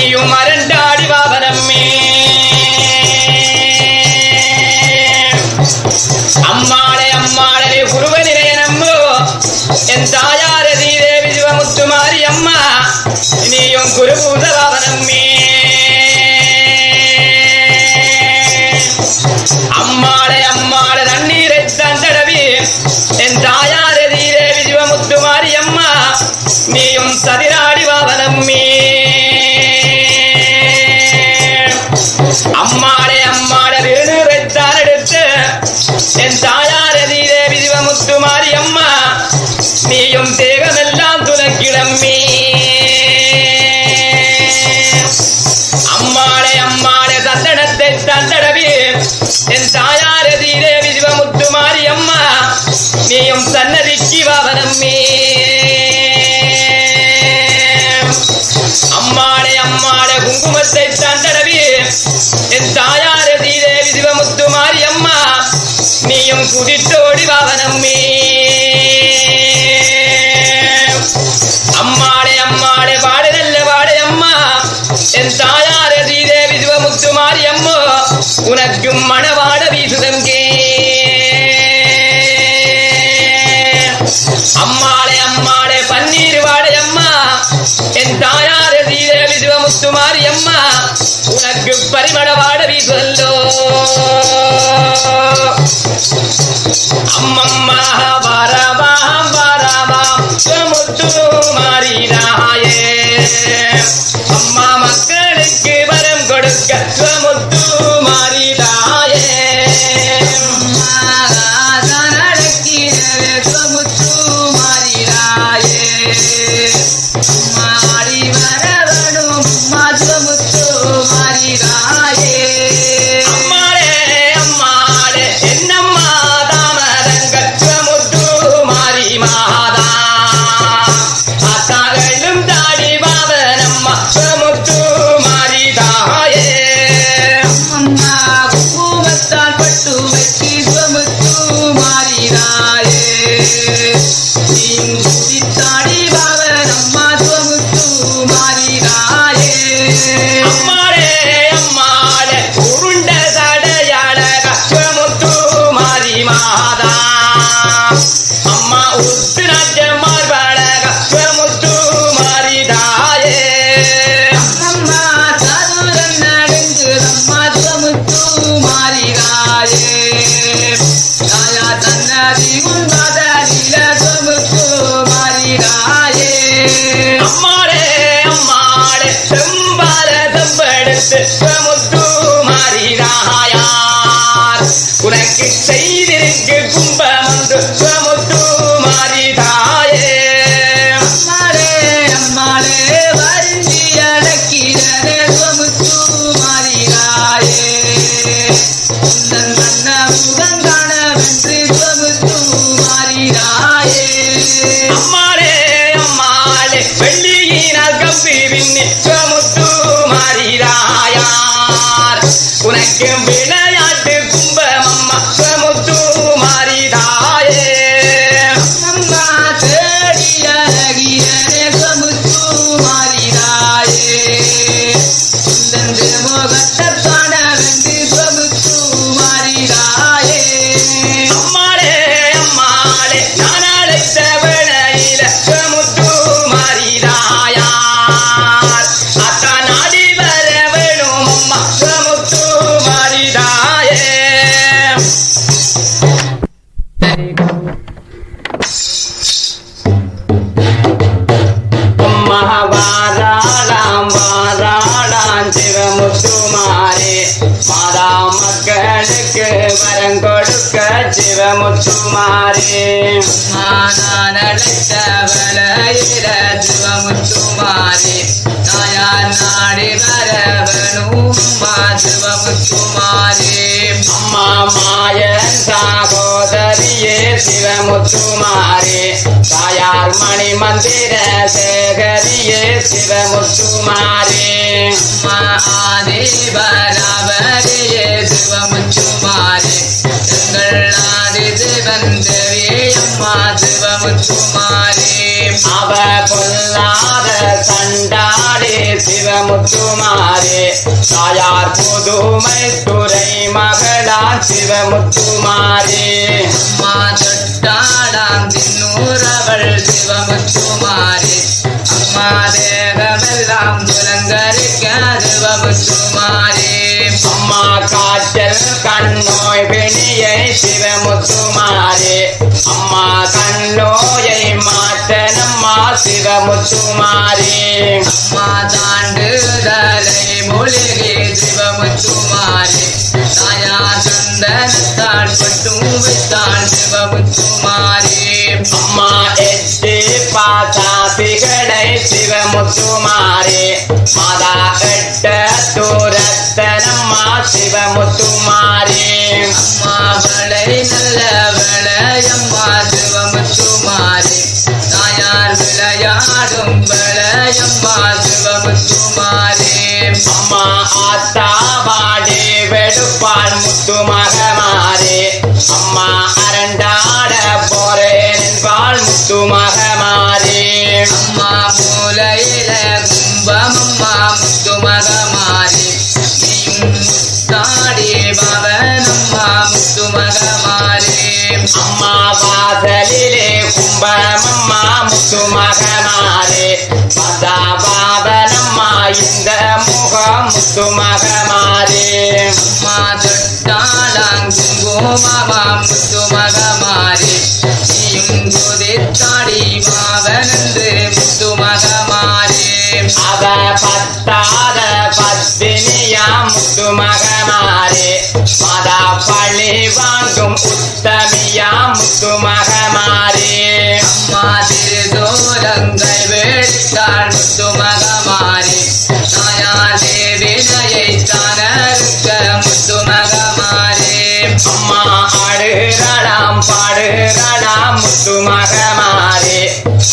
e mar. குதித்தோடி வாவனம்மே அம்மாளே அம்மாளே வாடு நல்ல வாடு அம்மா. என் தாயார ஸ்ரீதேவி சிவமுத்துமாரி அம்மா உனக்கும் மணவாட வீசுதங்கே அம்மாளே அம்மாளே பன்னீர் வாடை அம்மா. என் தாயார ஸ்ரீதேவி சிவமுத்துமாரி அம்மா உனக்கு பரிமளவா அம்மம்மா வரவாம் வரவாம் முத்து மாறினாயே அம்மாளே உனக்கு விளையாட்டு சிவமுத்துமாரே தாயார் மணி மந்திர சேகரியே சிவமுத்துமாரே. அவ பொல்லாத சண்டாடே சிவமுத்துமாரே. தாயார் புதுமை துறை மகளா சிவமுத்துமாரே. சிவமுத்துமாரி அம்மா தேகமெல்லாம் துல முத்துமாரி அம்மா காய்ச்சல் கண்ணோய் வெளியை சிவமுத்துமாரி அம்மா கண்ணோயை மாற்றனம்மா சிவமுத்துமாரி அம்மா தாண்டுதலை மூலிகை சிவமுத்துமாரி தாயா சந்தனத்தால் शिवमुत्तुमारे अम्मा एस्ते पाता पिगड़ै शिवमुत्तुमा முத்துமகமாரி அம்மா மூலையில கும்பமம்மா முத்துமகமாரி நீயும் முத்தாடி பவனம்மா முத்துமகமாரி அம்மா வாசலிலே கும்பமம்மா முத்துமகமாரி பதா பாவனம்மா இந்த முகம் முத்துமகமாரி அம்மா தொட்டாளாங் குங்குமமா முத்துமகமாரி நீயும் குதித்தாடி பாவனந்து பாடுறாளாம் முத்துமகமாரி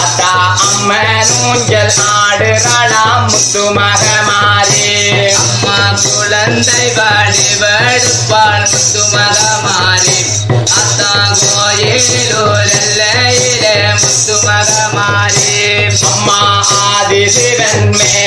அத்தா அம்மன் ஊஞ்சல் ஆடுறாளாம் முத்துமகமாரி அம்மா குழந்தை வாடி முத்து முத்துமகமாரி அத்தா கோயிலூர் எல்லையிலே முத்துமகமாரி அம்மா ஆதி சிவன் மே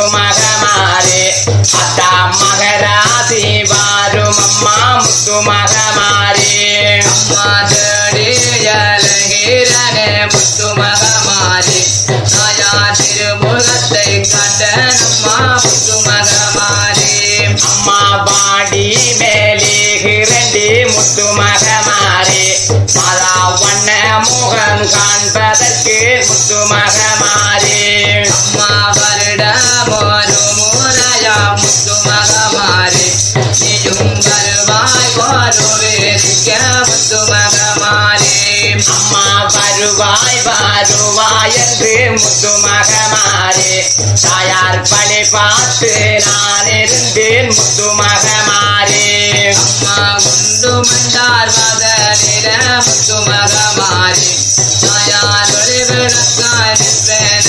முத்துமகமாரி வேதிக்க முத்துமகமாரி அம்மா வருவாய் வருவாய் என்று முத்துமகமாலே தாயார் பழி பார்த்து நான் இருந்தேன் முத்துமகமாலே அம்மா குண்டு மண்டார் வதனில முத்துமகமாலே தாயார் ஒளிவிளக்காய் நிற்பேன்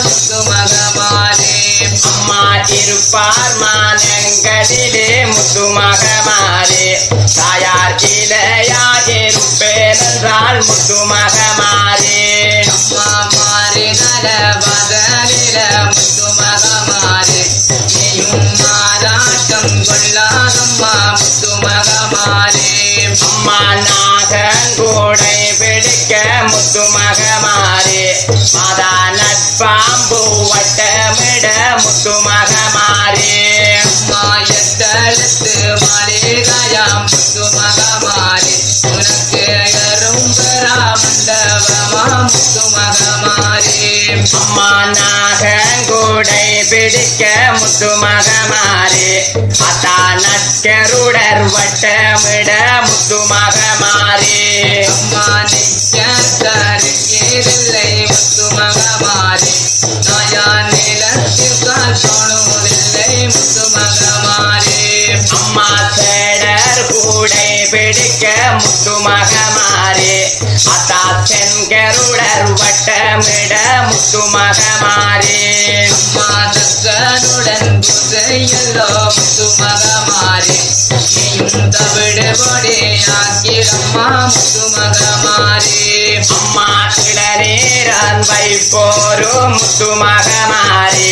முத்துமகமாலே அம்மா இருப்பார் எங்களிலே முத்துமாக மாறி தாயார் இலையாயிருப்பேன் என்றால் முத்துமாக மாறி. பிடிக்க முத்துமகமாரி அத்தா நட்கருடர் வட்டமிட முத்துமகமாரி அம்மா நிக்க தருகிறதில்லை முத்துமகமாரி நாயா நிலத்தில் கால் தோணுவதில்லை முத்துமகமாரி அம்மா சேடர் கூடை பிடிக்க முத்துமகமாரி அத்தா கருடர் வட்டமிட முத்துமகமாரி அம்மா தக்க கந்தனுடன் புதையல்லோ முத்து மகமாரி நீயும் தவிடுபடி ஆக்கிரம்மா முத்து மகமாரி அம்மா இடரேரான் வைப்போரும் முத்துமகமாரி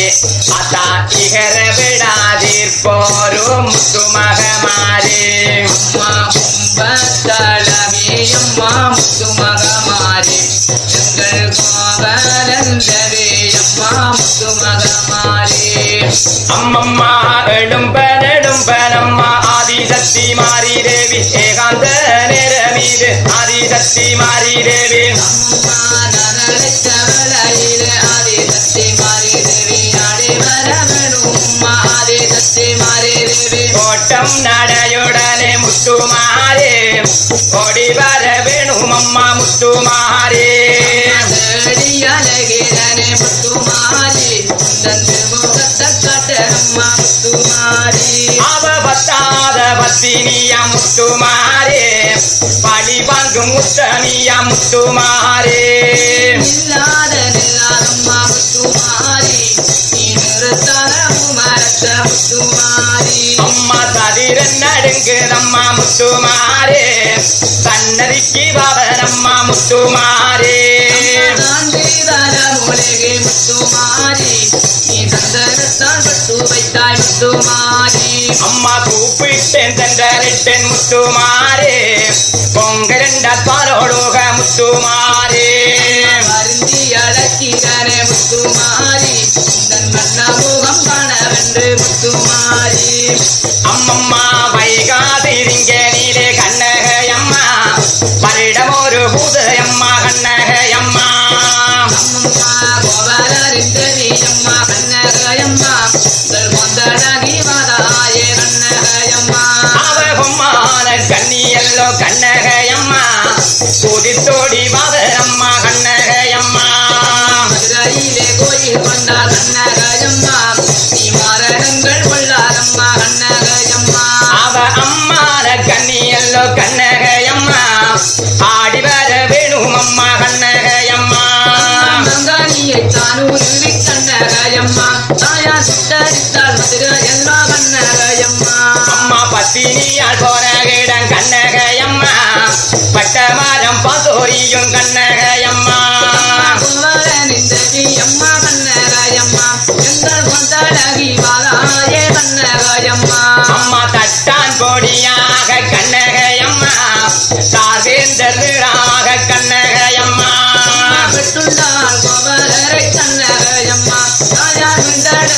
அதா இகர விடாதீர் போரு முத்துமகமாரி அம்மா அம்மா முத்து மகமாரி எங்கள் அம்மா முத்து மகமாரி അമ്മമ്മ എഴുമ്പനെടുമ്പനമ്മ ആദിശക്തി മാറി ദേവി ഏകാന്ത നിരമീത് ആദിശക്തി മാറി ദേവി ഓട്ടം നടയുടനെ മുത്തുമാരേ ഓടി വരവേണു അമ്മ മുത്തുമാ முத்துமாரி தந்து முகத்தை காட்ட அம்மா முத்துமாரி அவ பத்தாத பத்தினியா முத்துமாரே பழி வாங்கும் முத்தனியா முத்துமாரே மரத்த முத்துமாரி அம்மா சதிரன் நடுங்குதம்மா முத்துமாரே சன்னதிக்கு பவனம்மா முத்துமாரே தாண்டிதான மூலிகை முத்துமாரி நீ தந்தரத்தான் பட்டு வைத்தாய் முத்துமாரி கண்டு முத்துமாரி. அம்மம்மா வைகாதிரிங்க நீலே கண்ணகையம்மா பரிடம் ஒரு பூதையம்மா கண்ணக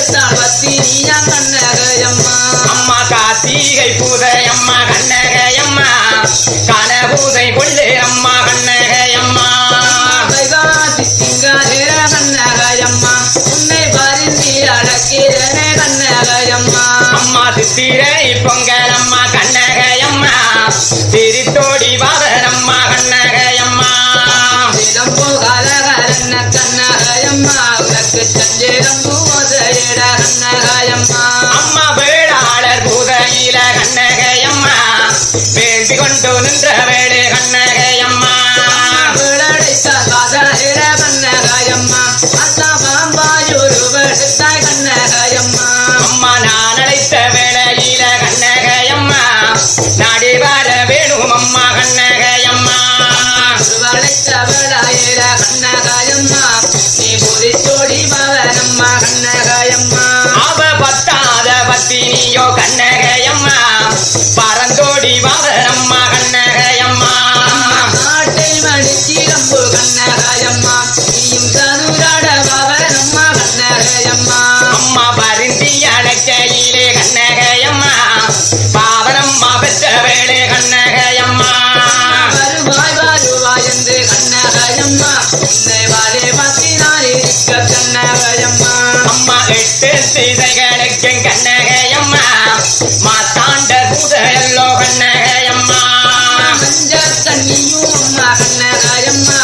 விண்டெடுத்தாள் நீயா கண்ணகையம்மா நின்ற வேடு கண்ணகையம்மா. விளடைத்த காதலிர கண்ணகையம்மா. அத்தா பாம்பாயூர் வெடுத்தாய் கண்ணகையம்மா. அம்மா நான் அழைத்த வேளையில கண்ணகையம்மா. நாடி வர வேணும் அம்மா கண்ணகையம்மா. வளைத்த விளையிற கண்ணகையம்மா. நீ புரித்தோடி பவனம்மா கண்ணகையம்மா. திசைகளுக்கு கண்ணகையம்மா. மாத்தாண்ட பூதையல்லோ கண்ணகையம்மா. தண்ணியும் அம்மா கண்ணகாயம்மா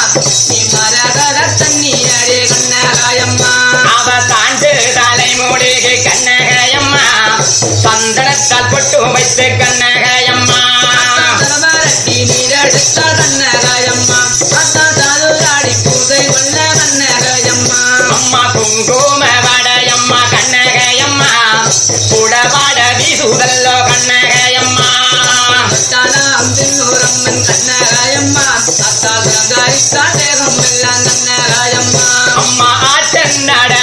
நீ மரகத தண்ணி அடே கண்ணகாயம்மா அவ தாண்டு தலைமுடிக்கு கண்ணகையம்மா. சந்தனத்தால் பொட்டு வைத்து கண்ணகையம்மா ரம்மன் கண்ணராயம்மா அத்தால் கங்காயித்தா தேகம் எல்லாம் கண்ணராயம்மா அம்மா ஆட்டன் நட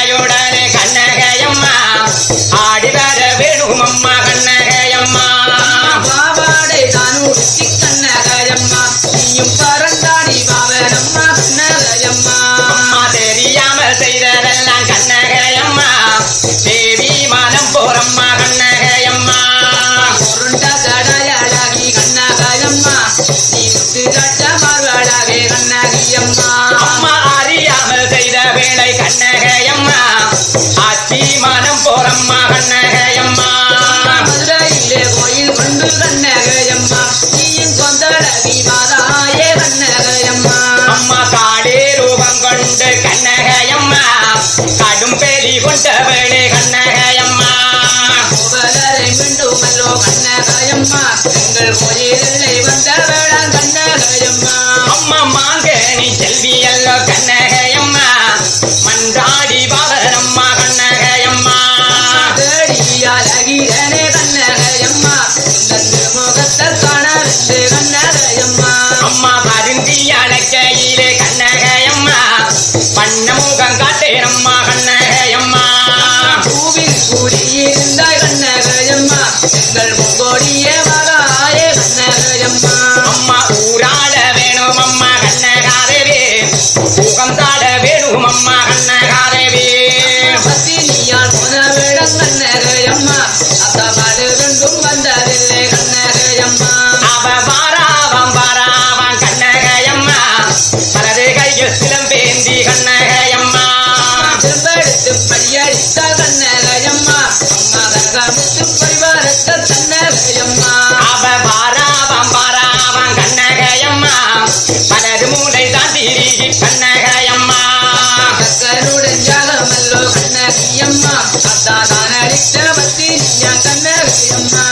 அத்தமது ரெண்டும் வந்ததில்லை கண்ணகையம்மா. அவ பாராவம் பாராவம் கண்ணகையம்மா. பலரு கையில் சிலம்பேந்தி கண்ணகையம்மா. திரும்பெடுத்து படியடித்த கண்ணகையம்மா. அம்மா தங்கமிட்டு பரிவாரத்த கண்ணகையம்மா. அவ பாராவம் பாராவம் கண்ணகையம்மா. பலரு மூளை தான் திரிகி கண்ணகையம்மா. கருடன் ஜாகமல்லோ கண்ணகையம்மா. அத்தாதான் லட்சவத்தி ஞான் கண்ணரசியம்மா